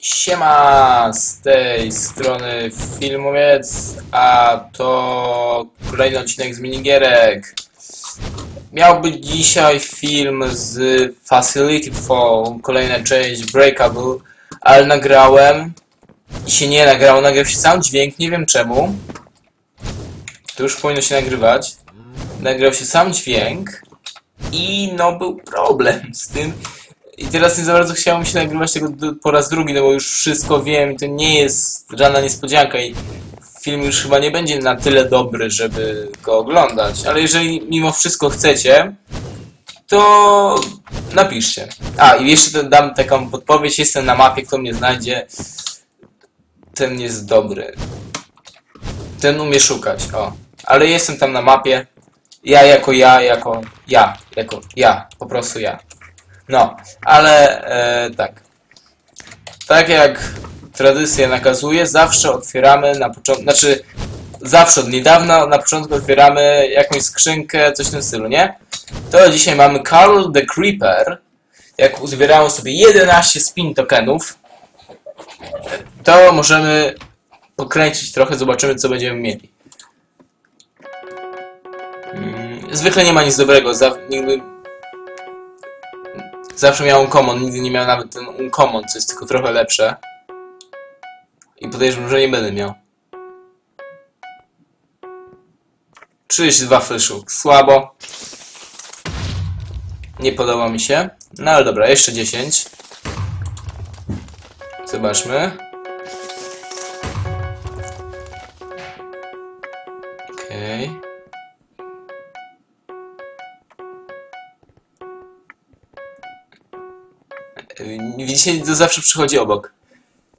Siema, z tej strony Filmowiec, a to kolejny odcinek z minigierek. Miał być dzisiaj film z Facility Phone, kolejna część Breakable, ale nagrałem i się nie nagrało, nagrał się sam dźwięk, nie wiem czemu. To już powinno się nagrywać. Nagrał się sam dźwięk i no był problem z tym, i teraz nie za bardzo chciałem się nagrywać tego po raz drugi, no bo już wszystko wiem i to nie jest żadna niespodzianka i film już chyba nie będzie na tyle dobry, żeby go oglądać. Ale jeżeli mimo wszystko chcecie, to napiszcie. A, i jeszcze dam taką podpowiedź, jestem na mapie, kto mnie znajdzie, ten jest dobry. Ten umie szukać, o. Ale jestem tam na mapie, ja jako ja, jako ja, jako ja, po prostu ja. No, ale e, tak. Tak jak tradycja nakazuje, zawsze otwieramy na początku, znaczy zawsze od niedawna na początku otwieramy jakąś skrzynkę, coś w tym stylu, nie? To dzisiaj mamy Carl the Creeper. Jak uzbierało sobie 11 spin tokenów, to możemy pokręcić trochę, zobaczymy co będziemy mieli. Mm, Zwykle nie ma nic dobrego, nigdy Zawsze miał uncommon, nigdy nie miał nawet ten uncommon, co jest tylko trochę lepsze. I podejrzewam, że nie będę miał. 32 flyszuk, słabo. Nie podoba mi się. No ale dobra, jeszcze 10. Zobaczmy. 10 to zawsze przychodzi obok.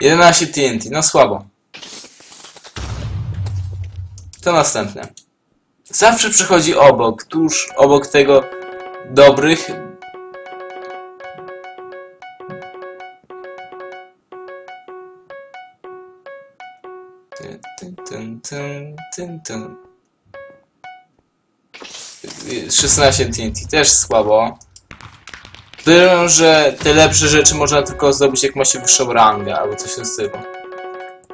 11 TNT, no słabo. To następne. Zawsze przychodzi obok, tuż obok tego dobrych... Ten, ten, ten, ten, 16 TNT, też słabo. Podejrzewam, że te lepsze rzeczy można tylko zdobyć jak ma się wyższą rangę albo coś w tym stylu.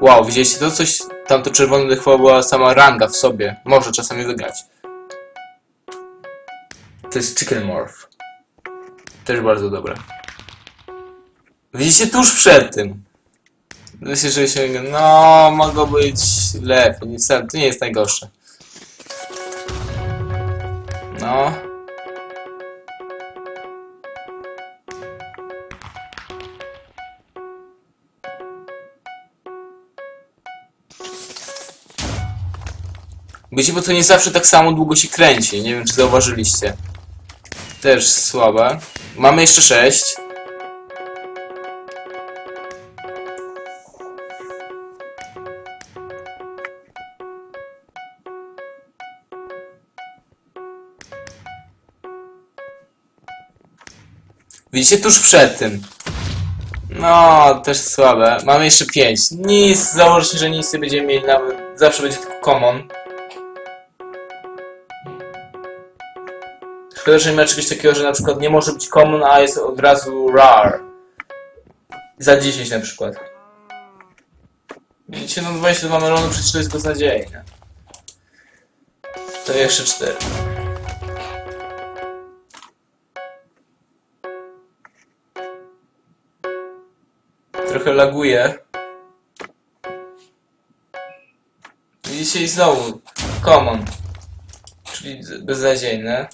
Wow, widzieliście to? Coś, tamto czerwone chyba była sama ranga w sobie. Może czasami wygrać. To jest Chicken Morph. Też bardzo dobre. Widzicie tuż przed tym. Myślę, że się... No, mogło być lepiej. To nie jest najgorsze. No. Wiecie, to nie zawsze tak samo długo się kręci. Nie wiem, czy zauważyliście. Też słabe. Mamy jeszcze 6. Widzicie, tuż przed tym. No, też słabe. Mamy jeszcze 5. Nic, założę się, że nic nie będziemy mieli nawet. Zawsze będzie tylko common. Szkoda, że nie ma czegoś takiego, że na przykład nie może być common, a jest od razu rare. Za 10 na przykład. Widzicie, no 22 melony przecież to jest beznadziejne. To jeszcze 4. Trochę laguje. Widzicie i znowu common. Czyli beznadziejne.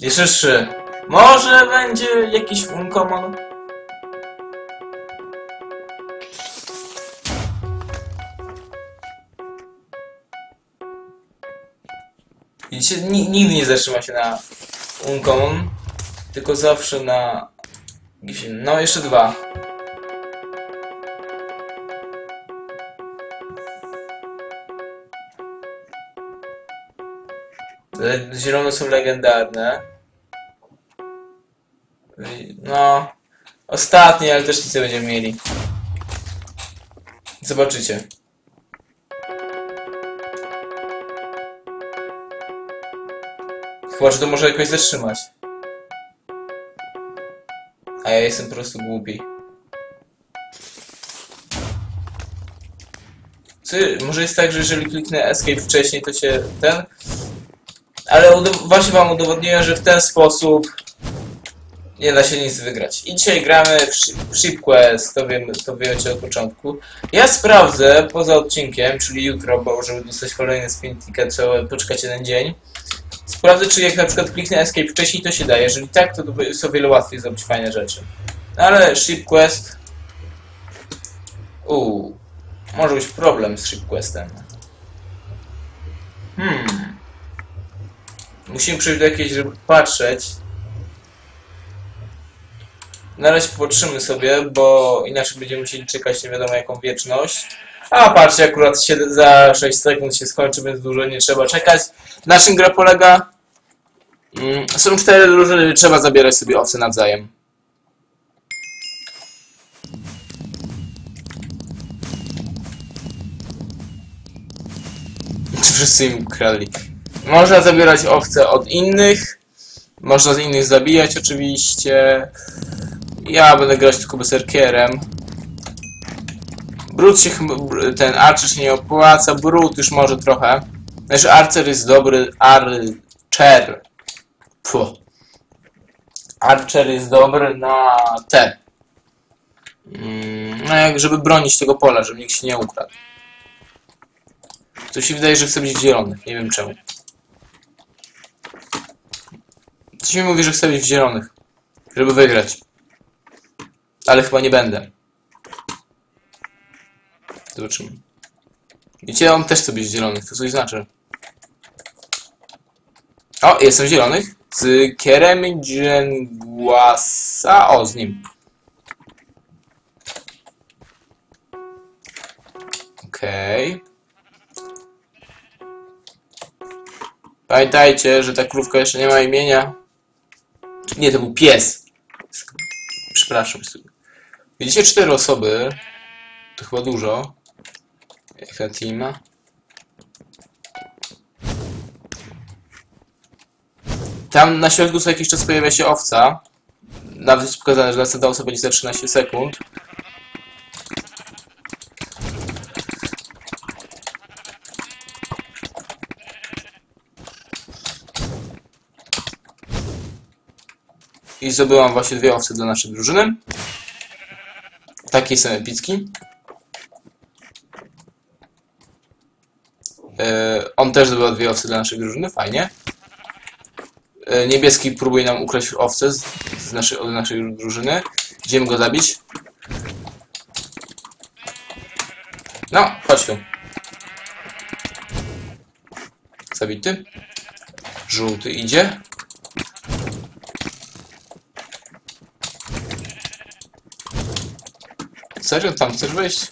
Jeszcze trzy. Może będzie jakiś uncommon? Widzicie, ni- nigdy nie zatrzyma się na uncommon, tylko zawsze na... No, jeszcze dwa. Zielone są legendarne. I- No. Ostatnie, ale też nic nie będziemy mieli. Zobaczycie. Chyba, że to może jakoś zatrzymać. A ja jestem po prostu głupi. Ty, może jest tak, że jeżeli kliknę escape wcześniej, to się ten... Ale właśnie wam udowodniłem, że w ten sposób nie da się nic wygrać. I dzisiaj gramy w, Shi- w Ship Quest, to, wiem, to wiecie od początku. Ja sprawdzę poza odcinkiem, czyli jutro, bo żeby dostać kolejny spin ticket trzeba poczekać jeden dzień. Sprawdzę, czy jak na przykład kliknę escape wcześniej, to się da. Jeżeli tak, to jest o wiele łatwiej zrobić fajne rzeczy. No ale Ship Quest... Uuu, może być problem z Ship Questem. Hmm. Musimy przejść do jakiejś, żeby patrzeć. Na razie popatrzymy sobie, bo inaczej będziemy musieli czekać nie wiadomo jaką wieczność. A patrzcie, akurat się za 6 sekund się skończy, więc dużo nie trzeba czekać. Na czym gra polega? Mm, Są cztery drużyny, trzeba zabierać sobie owce nawzajem. Wszyscy im ukradli. Można zabierać owce od innych. Można z innych zabijać oczywiście. Ja będę grać tylko berserkierem. Brud się ten Archer się nie opłaca, Brud już może trochę. Znaczy Archer jest dobry, Archer. Archer jest dobry na te. Mm, No jak żeby bronić tego pola, żeby nikt się nie ukradł. To się wydaje, że chce być w zielonych, nie wiem czemu. Coś mi mówi, że chce być w zielonych, żeby wygrać. Ale chyba nie będę. Zobaczymy. Wiecie, on też chce być w zielonych, to coś znaczy. O, jestem w zielonych. Z Kerem Dżengłasa. O, z nim. Okej. Pamiętajcie, że ta krówka jeszcze nie ma imienia. Nie, to był pies. Przepraszam. Widzicie cztery osoby. To chyba dużo. Jak na teama. Tam na środku co jakiś czas pojawia się owca. Nawet jest pokazane, że następna owca będzie za 13 sekund. I zdobyłam właśnie dwie owce dla naszej drużyny. Taki jestem epicki. E, on też zdobył dwie owce dla naszej drużyny, fajnie. E, niebieski próbuje nam ukraść owce z, z naszej, od naszej drużyny. Idziemy go zabić. No, chodź tu. Zabity. Żółty idzie. Serio? Tam chcesz wejść?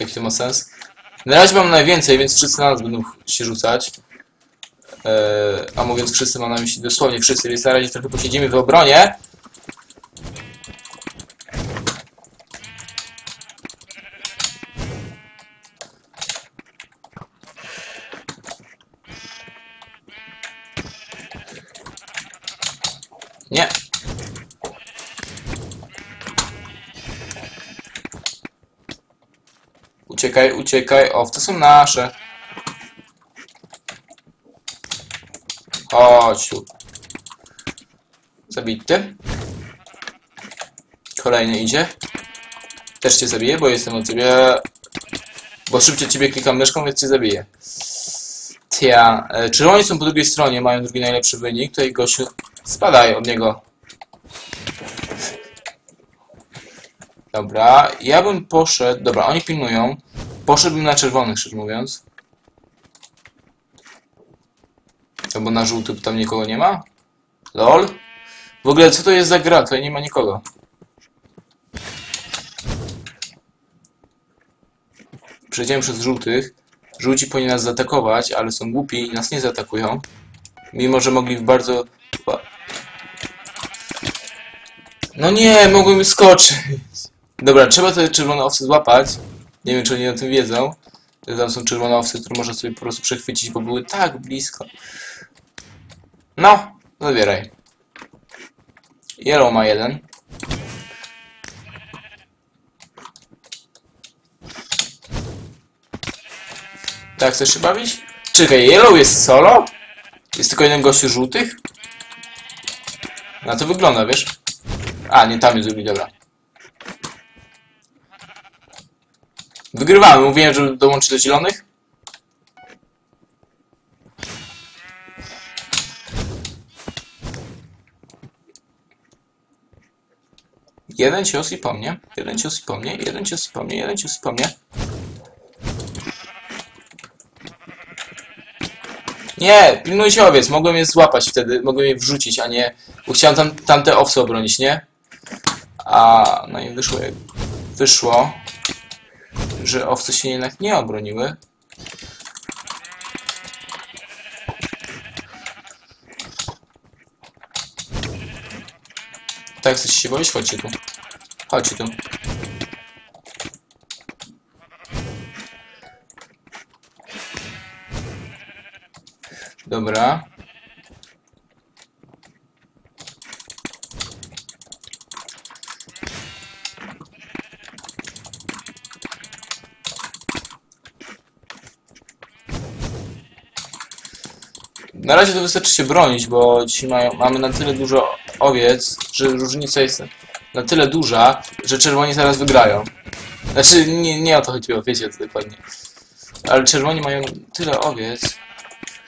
Jaki to ma sens? Na razie mam najwięcej, więc wszyscy na nas będą się rzucać. Eee, a mówiąc wszyscy, mam na myśli dosłownie wszyscy, więc na razie trochę posiedzimy w obronie. Uciekaj, uciekaj. To są nasze. Chodź. Zabity. Kolejny idzie. Też cię zabiję, bo jestem od ciebie... Bo szybciej ciebie klikam myszką, więc cię zabiję. Tia. E, Czy oni są po drugiej stronie, mają drugi najlepszy wynik? Tutaj gościu... Spadaj od niego. Dobra, ja bym poszedł... Dobra, oni pilnują. Poszedłbym na czerwonych, szczerze mówiąc. Albo na żółty, bo tam nikogo nie ma. LOL. W ogóle, co to jest za gra? Tutaj nie ma nikogo. Przejdziemy przez żółtych. Żółci powinni nas zaatakować, ale są głupi i nas nie zaatakują. Mimo, że mogli w bardzo... No nie, mogłem skoczyć. Dobra, trzeba te czerwone owce złapać. Nie wiem, czy oni o tym wiedzą. Tam są czerwone owce, które można sobie po prostu przechwycić, bo były tak blisko. No, zabieraj. Yellow ma jeden. Tak, chcesz się bawić? Czekaj, Yellow jest solo? Jest tylko jeden gościu żółtych? Na to wygląda, wiesz? A, nie, tam jest drugi, dobra. Wygrywamy, mówiłem, że dołączy do zielonych. Jeden cios i po mnie, jeden cios i po mnie, jeden cios i po mnie, jeden cios i po mnie. Nie, pilnujcie owiec, mogłem je złapać wtedy, mogłem je wrzucić, a nie... Bo chciałem tam, tamte owce obronić, nie? A no i wyszło wyszło, że owce się jednak nie obroniły. Tak, chcecie się boić? Chodźcie tu. Chodźcie tu. Dobra. Na razie to wystarczy się bronić, bo dzisiaj mają, mamy na tyle dużo owiec, że różnica jest na tyle duża, że czerwoni zaraz wygrają. Znaczy, nie, nie o to chodziło, wiecie to dokładnie. Ale czerwoni mają tyle owiec.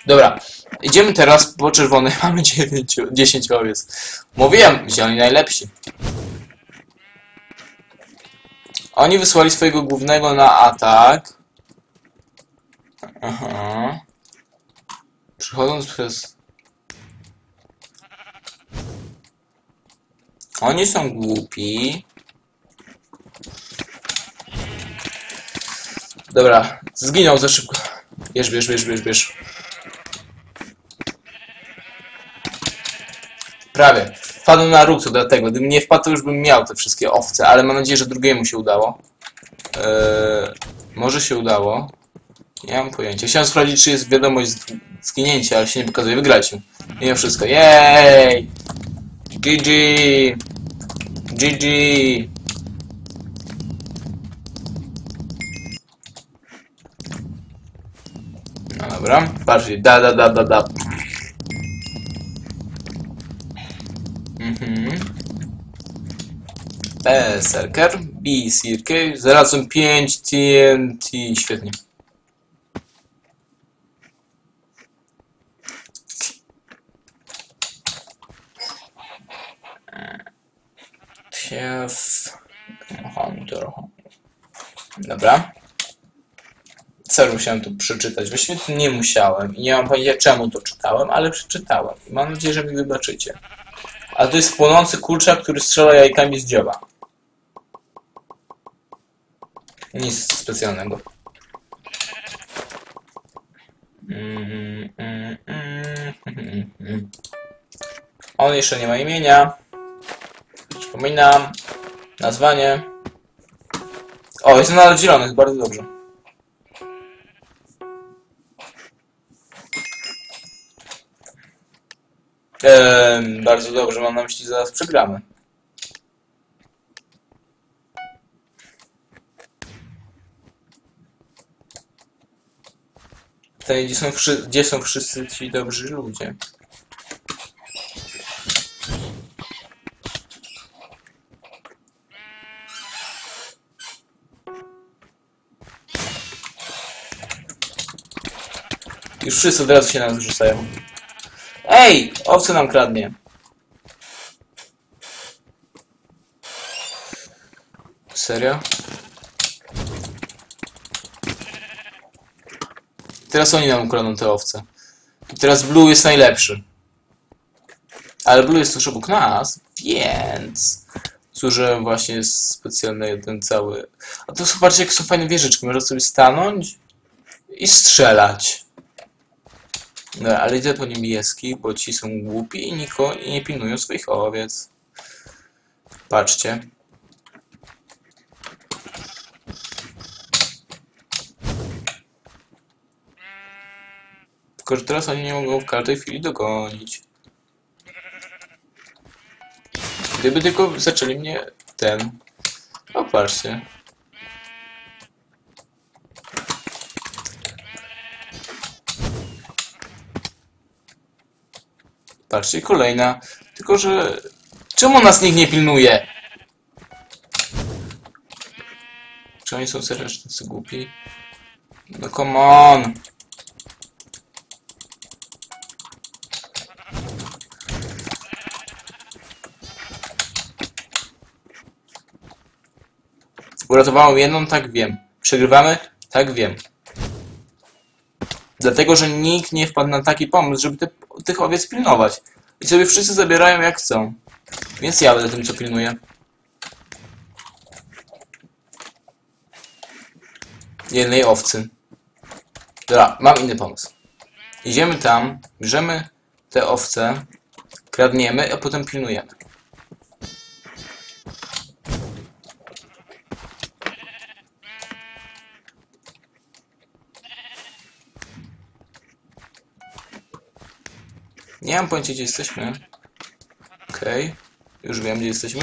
Dobra, idziemy teraz po czerwonych, mamy 9, 10 owiec. Mówiłem, zieloni najlepsi. Oni wysłali swojego głównego na atak. Aha. Przechodząc przez... Oni są głupi. Dobra, zginął za szybko. Bierz, bierz, bierz, bierz, bierz. Prawie. Wpadłem na róg, to dlatego. Gdybym nie wpadł, to już bym miał te wszystkie owce, ale mam nadzieję, że drugiemu się udało. Eee, może się udało. Nie mam pojęcia. Chciałem sprawdzić, czy jest wiadomość z- zginięcia, ale się nie pokazuje. Wygraliśmy. Mimo wszystko. Jej! GG! GG! No dobra. Patrzcie. Da, da, da, da, da. Mhm. B, Serker. B, Sirke. Znalazłem 5 TNT. Świetnie. Co musiałem tu przeczytać? Właściwie to nie musiałem i nie mam pojęcia czemu to czytałem, ale przeczytałem. I mam nadzieję, że mi wybaczycie. A to jest płonący kurczak, który strzela jajkami z dzioba. Nic specjalnego. On jeszcze nie ma imienia. Przypominam. Nazwanie. O, jest nadal zielonych, bardzo dobrze. Bardzo dobrze, mam na myśli, zaraz przegramy. Pytanie, gdzie są, gdzie są wszyscy ci dobrzy ludzie? Już wszyscy od razu się na nas rzucają. Ej! Owce nam kradnie. Serio? Teraz oni nam ukradną te owce. I teraz Blue jest najlepszy. Ale Blue jest tuż obok nas, więc... Zużyłem właśnie specjalny ten cały... A to zobaczcie, jak są fajne wieżyczki. Można sobie stanąć i strzelać. No, ale idę po niebieski, bo ci są głupi i, niko, i nie pilnują swoich owiec. Patrzcie. Tylko, że teraz oni nie mogą w każdej chwili dogonić. Gdyby tylko zaczęli mnie ten... O, patrzcie. Patrzcie, kolejna. Tylko, że... Czemu nas nikt nie pilnuje? Czy oni są serio tacy głupi? No come on! Uratowałem jedną, tak wiem. Przegrywamy? Tak wiem. Dlatego, że nikt nie wpadł na taki pomysł, żeby te, tych owiec pilnować. I sobie wszyscy zabierają jak chcą. Więc ja będę tym, co pilnuję. Jednej owcy. Dobra, mam inny pomysł. Idziemy tam, bierzemy te owce, kradniemy, a potem pilnujemy. Nie mam pojęcia, gdzie jesteśmy. Okej. Już wiem, gdzie jesteśmy.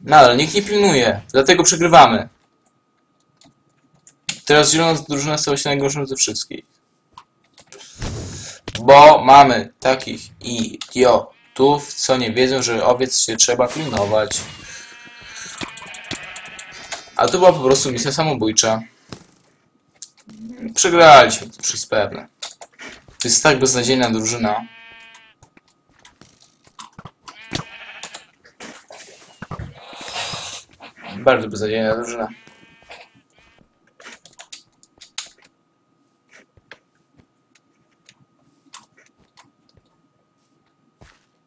Nadal, nikt nie pilnuje. Dlatego przegrywamy. Teraz zielona drużyna stała się najgorszą ze wszystkich. Bo mamy takich idiotów, co nie wiedzą, że owiec się trzeba pilnować. A to była po prostu misja samobójcza. Przegraliśmy, to jest pewne. To jest tak beznadziejna drużyna. Bardzo beznadziejna drużyna.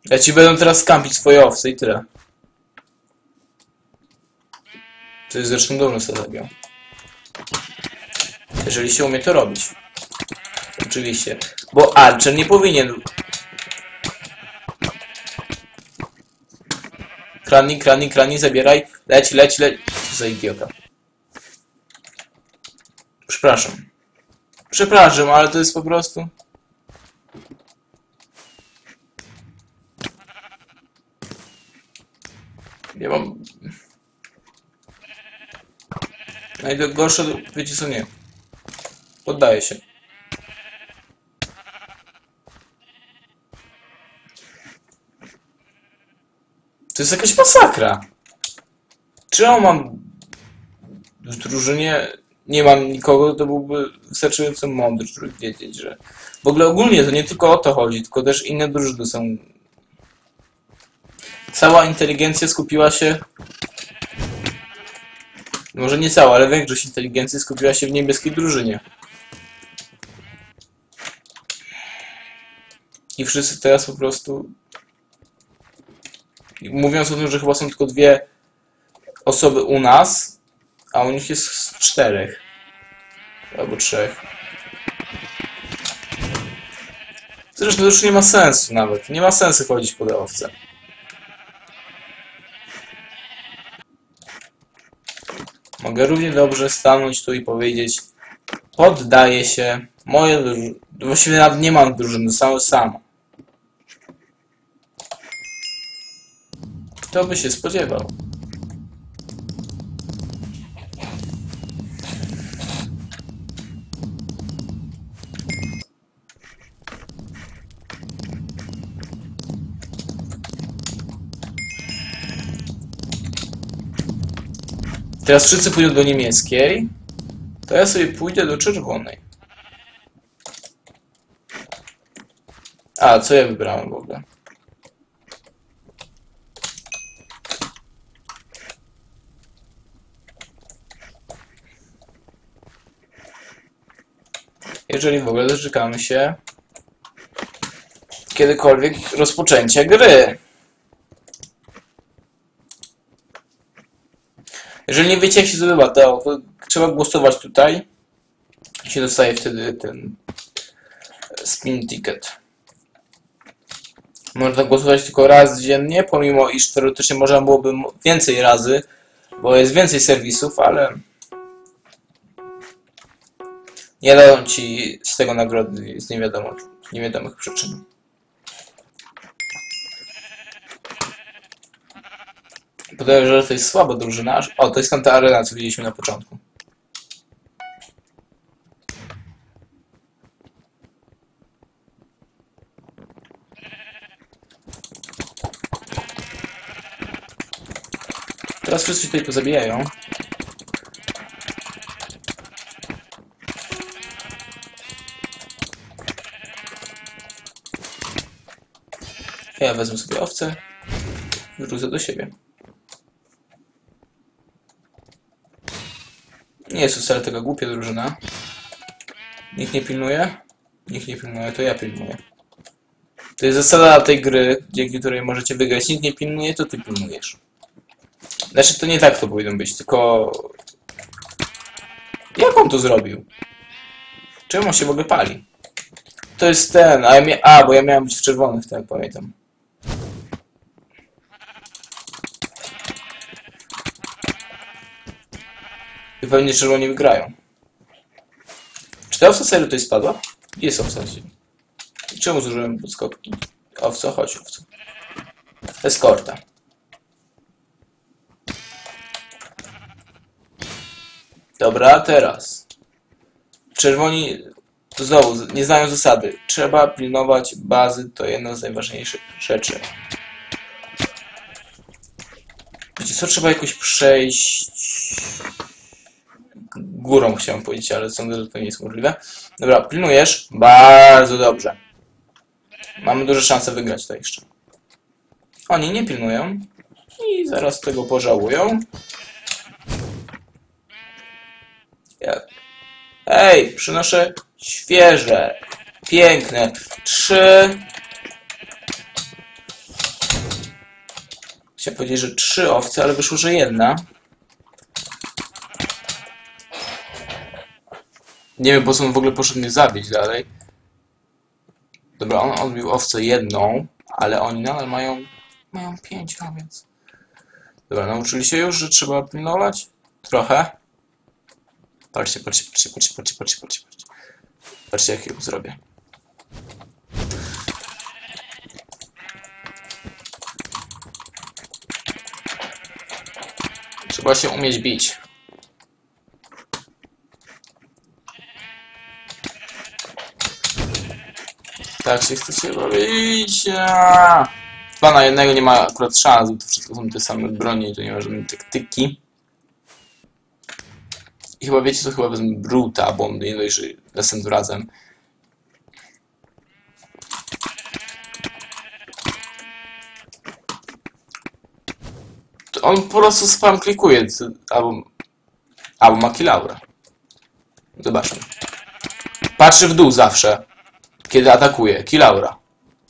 Ja ci będę teraz kampić swoje owce i tyle. To jest zresztą dobrą strategią. Jeżeli się umie to robić. Oczywiście. Bo Archer nie powinien... Krani, krani, krani, zabieraj. Leć, leć, leć. Za idiota. Przepraszam. Przepraszam, ale to jest po prostu... Ja mam... Najgorsze, wiecie co nie. Poddaję się. To jest jakaś masakra. Czemu mam w drużynie nie mam nikogo, to byłby wystarczająco mądry, żeby wiedzieć, że w ogóle ogólnie to nie tylko o to chodzi, tylko też inne drużyny są cała inteligencja skupiła się może nie cała, ale większość inteligencji skupiła się w niebieskiej drużynie. I wszyscy teraz po prostu mówiąc o tym, że chyba są tylko dwie osoby u nas, a u nich jest czterech. Albo trzech. Zresztą to już nie ma sensu nawet. Nie ma sensu chodzić po owce. Mogę równie dobrze stanąć tu i powiedzieć poddaję się. Moje drużyny... Właściwie nawet nie mam drużyny, sam sam. Kto by się spodziewał? Teraz wszyscy pójdą do niemieckiej. To ja sobie pójdę do czerwonej. A, co ja wybrałem w ogóle? Jeżeli w ogóle doczekamy się kiedykolwiek rozpoczęcia gry. Jeżeli nie wiecie jak się zdobywa, to trzeba głosować tutaj i się dostaje wtedy ten spin ticket. Można głosować tylko raz dziennie, pomimo iż teoretycznie można byłoby więcej razy, bo jest więcej serwisów, ale nie dają ci z tego nagrody z niewiadomo, niewiadomych przyczyn. Podejrzewam, że to jest słaba drużyna. O, to jest tam ta arena, co widzieliśmy na początku. Teraz wszyscy tutaj pozabijają. Ja wezmę sobie owce. Wrócę do siebie. Nie jest wcale taka głupia drużyna. Nikt nie pilnuje? Nikt nie pilnuje, to ja pilnuję. To jest zasada tej gry, dzięki której możecie wygrać. Nikt nie pilnuje, to ty pilnujesz. Znaczy, to nie tak to powinno być, tylko... Jak on to zrobił? Czemu on się w ogóle pali? To jest ten, a ja. A, bo ja miałem być w czerwonych, tak pamiętam. Pewnie czerwoni wygrają. Czy ta owca serio tutaj spadła? Gdzie jest owca? Czemu zużyłem podskokki? Owco, chodź owco. Eskorta. Dobra, teraz. Czerwoni to znowu nie znają zasady. Trzeba pilnować bazy, to jedna z najważniejszych rzeczy. Wiecie co, trzeba jakoś przejść... Górą chciałem powiedzieć, ale sądzę, że to nie jest możliwe. Dobra, pilnujesz? Bardzo dobrze. Mamy duże szanse wygrać to jeszcze. Oni nie pilnują. I zaraz tego pożałują. Ja... Ej, przynoszę świeże, piękne. Trzy. Chciałem powiedzieć, że trzy owce, ale wyszło, że jedna. Nie wiem, po co on w ogóle poszedł mnie zabić dalej. Dobra, on odbił owcę jedną, ale oni nadal mają, mają pięć, a więc... Dobra, nauczyli się już, że trzeba pilnować? Trochę. Patrzcie, patrzcie, patrzcie, patrzcie, patrzcie, patrzcie, patrzcie. Patrzcie, patrzcie jak ją zrobię. Trzeba się umieć bić. Tak się chcecie bawić. Dwa na jednego nie ma akurat szans, bo to wszystko są te same bronie i tu nie ma żadnej taktyki. I chyba wiecie co, chyba wezmę Bruta, bo on nie dość, że następnym razem. To on po prostu spam klikuje, albo, albo ma kilaura. Zobaczmy. Patrzy w dół zawsze, kiedy atakuje. Kilaura.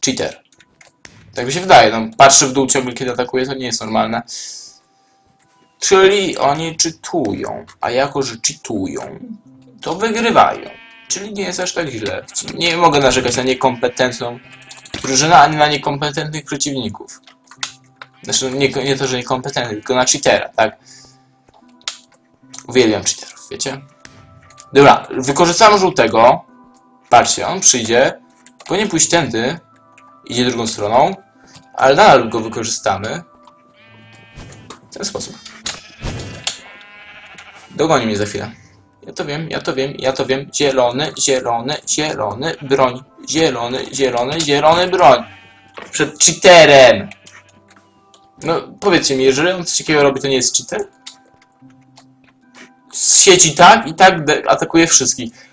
Cheater. Tak mi się wydaje, no, patrzy w dół ciągle, kiedy atakuje, to nie jest normalne. Czyli oni czytują, a jako, że czytują, to wygrywają. Czyli nie jest aż tak źle. Nie mogę narzekać na niekompetentną drużynę, ani na niekompetentnych przeciwników. Znaczy, nie, nie to, że niekompetentnych, tylko na cheatera, tak? Uwielbiam cheaterów, wiecie? Dobra, wykorzystamy żółtego. Patrzcie, on przyjdzie, powinien pójść tędy, idzie drugą stroną, ale nadal go wykorzystamy w ten sposób. Dogoni mnie za chwilę. Ja to wiem, ja to wiem, ja to wiem. Zielony, zielony, zielony, broń. Zielony, zielony, zielony, broń. Przed cheaterem. No, powiedzcie mi, jeżeli on coś takiego robi, to nie jest cheater? Z sieci tak i tak atakuje wszystkich.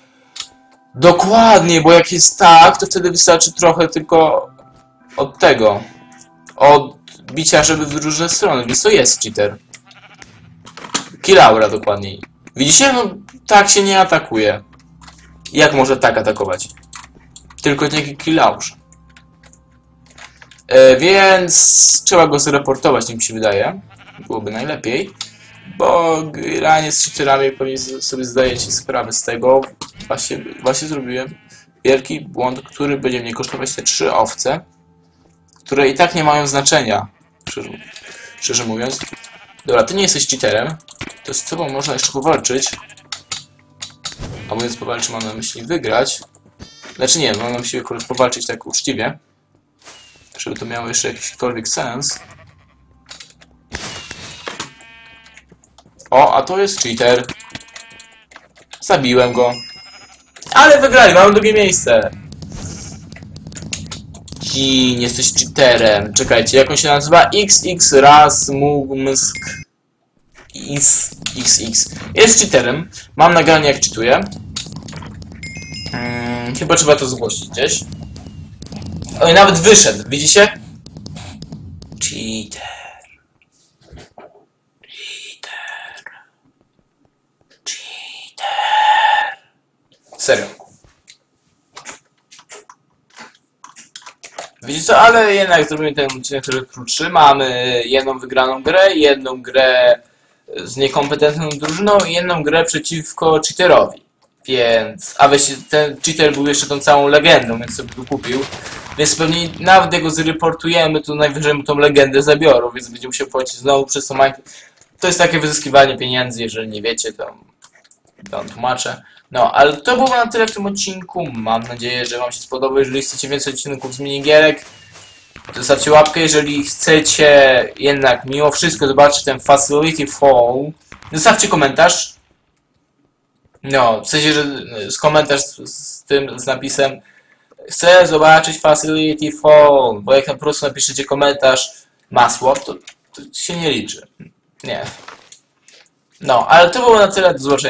Dokładnie, bo jak jest tak, to wtedy wystarczy trochę tylko od tego. Od bicia, żeby w różne strony, więc to jest cheater. Kilaura dokładniej. Widzicie? No tak się nie atakuje. Jak może tak atakować? Tylko dzięki Kilaurze. E, więc trzeba go zreportować, jak mi się wydaje. Byłoby najlepiej. Bo granie z cheaterami pewnie sobie zdajecie sprawę z tego. Właśnie, właśnie zrobiłem wielki błąd, który będzie mnie kosztować te trzy owce, które i tak nie mają znaczenia. Szczerze, szczerze mówiąc. Dobra, ty nie jesteś cheaterem. To z tobą można jeszcze powalczyć. A mówiąc powalczyć, mam na myśli wygrać. Znaczy nie, mam na myśli powalczyć tak uczciwie. Żeby to miało jeszcze jakikolwiek sens. O, a to jest cheater. Zabiłem go. Ale wygrali, mam drugie miejsce. Gin, jesteś cheaterem. Czekajcie, jak on się nazywa? XX Rasmumsk. XX. Jest cheaterem. Mam nagranie jak czytuję. Hmm, chyba trzeba to zgłosić gdzieś. Oj, nawet wyszedł, widzicie? Cheater. Serio. Wiecie co, ale jednak zrobimy ten odcinek trochę krótszy. Mamy jedną wygraną grę, jedną grę z niekompetentną drużyną i jedną grę przeciwko cheaterowi. Więc, a weź ten cheater był jeszcze tą całą legendą, więc sobie go kupił. Więc pewnie nawet go zreportujemy, to najwyżej mu tą legendę zabiorą, więc będzie musiał płacić znowu przez to Minecraft. To jest takie wyzyskiwanie pieniędzy, jeżeli nie wiecie, to wam tłumaczę. No, ale to było na tyle w tym odcinku. Mam nadzieję, że wam się spodoba. Jeżeli chcecie więcej odcinków z minigierek, zostawcie łapkę. Jeżeli chcecie jednak mimo wszystko zobaczyć ten Facility Fall, zostawcie komentarz. No, w sensie, że z komentarz z, z tym, z napisem chcę zobaczyć Facility Fall, bo jak po prostu napiszecie komentarz masło, to, to się nie liczy. Nie. No, ale to było na tyle. Do zobaczenia.